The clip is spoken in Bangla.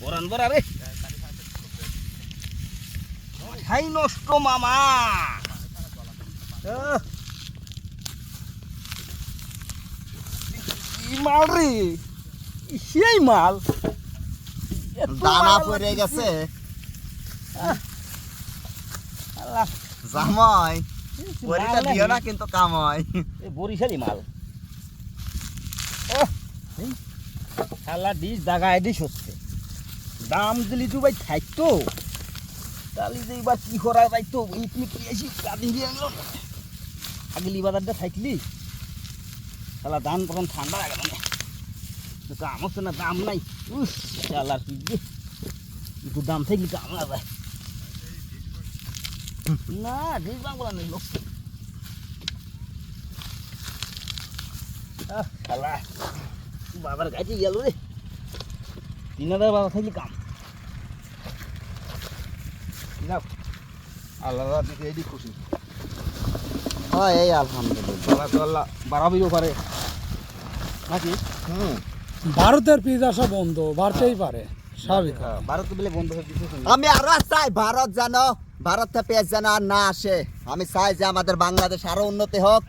পরান বরা রে খাই নষ্ট মামা। মাল রে? সেই মাল। দানা পড়ে গেছে। জামাই মাল দিও না কিন্তু কামাই এ বরিশালি মাল। ও শালা ডিশ দাগায় ডিশ হচ্ছে। দাম দিলি তো ভাই থাকতো তাহলে যে এবার কি করা যাইতো এই তুমি কি এসি কাদিন দিয়ে আনলো? আগলি বাজারটা থাকলি। শালা দাম তখন ঠান্ডা লাগে মানে। কাম হচ্ছে না দাম নাই। উস শালার কি যে একটু দাম থাকলে কাম না যায় না ডিশ বাংলা নেই শালা, বাবার গাছে গেল রে। ইনাদের হ্যাঁ, এই ভারতের পিস আসা বন্ধ বাড়তেই পারে স্বাভাবিক। ভারত বলে বন্ধ আমি আরও চাই ভারত যেন ভারত পেঁয়াজ যেন আর না আসে। আমি চাই যে আমাদের বাংলাদেশ আরও উন্নতি হোক।